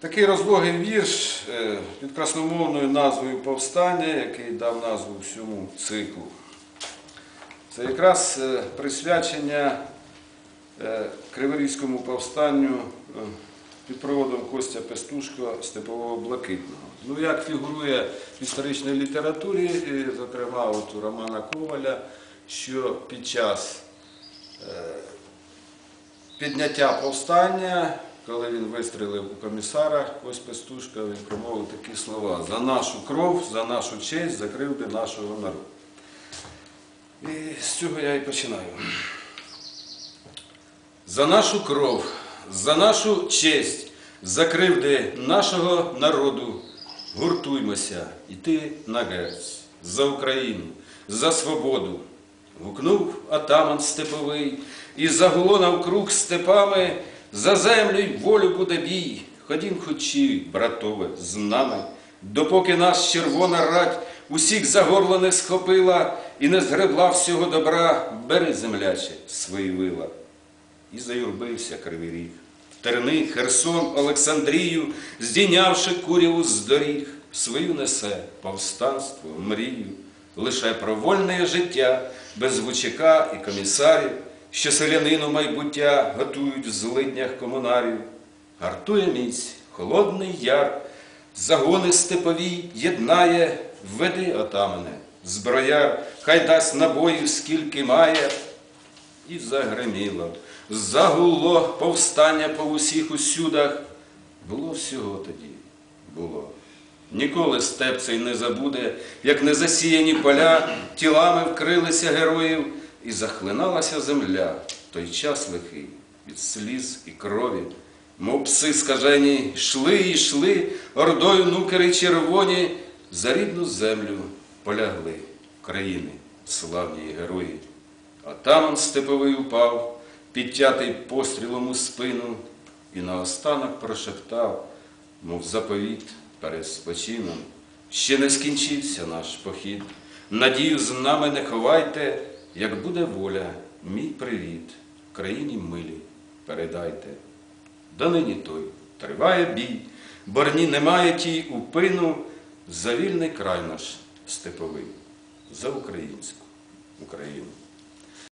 Такий розлогий вірш е, під красномовною назвою Повстання, який дав назву всьому циклу. Це якраз е, присвячення е, Криворізькому повстанню під проводом Костя Пестушко Степового Блакитного. Ну, як фігурує в історичній літературі, зокрема от у Романа Коваля, що під час підняття повстання, коли він вистрілив у комісара, ось Пестушка, він промовив такі слова: за нашу кров, за нашу честь, за кривди нашого народу. І з цього я і починаю. За нашу кров, за нашу честь, за кривди нашого народу гуртуймося йти на герць, за Україну, за свободу. Гукнув атаман степовий, і загуло навкруг степами, за землю й волю буде бій. Ходім хочі, братове, з нами, допоки нас червона рать усіх за горло не схопила і не згребла всього добра, бери земляче свої вила. І заюрбився кривий ріг. Терни, Херсон, Олександрію, здійнявши куряву з доріг, свою несе повстанство, мрію, лише про вольне життя, без гучака і комісарів, що селянину майбуття готують в злиднях комунарів. Гартує міць, холодний яр, загони степові єднає, веди отамане, зброяр, хай дасть набоїв, скільки має. І загреміло, загуло повстання по усіх усюдах. Було всього тоді, було. Ніколи степ цей не забуде, як незасіяні поля тілами вкрилися героїв, і захлиналася земля той час лихий від сліз і крові. Мов пси скажені, йшли і йшли, ордою нукери червоні, за рідну землю полягли країни, славні герої. Атаман степовий упав, підтятий пострілом у спину, і наостанок прошептав, мов заповіт перед спочином. Ще не скінчився наш похід. Надію з нами не ховайте, як буде воля, мій привіт, країні милі передайте. Донині той триває бій, борні немає тій упину, за вільний край наш степовий, за українську Україну.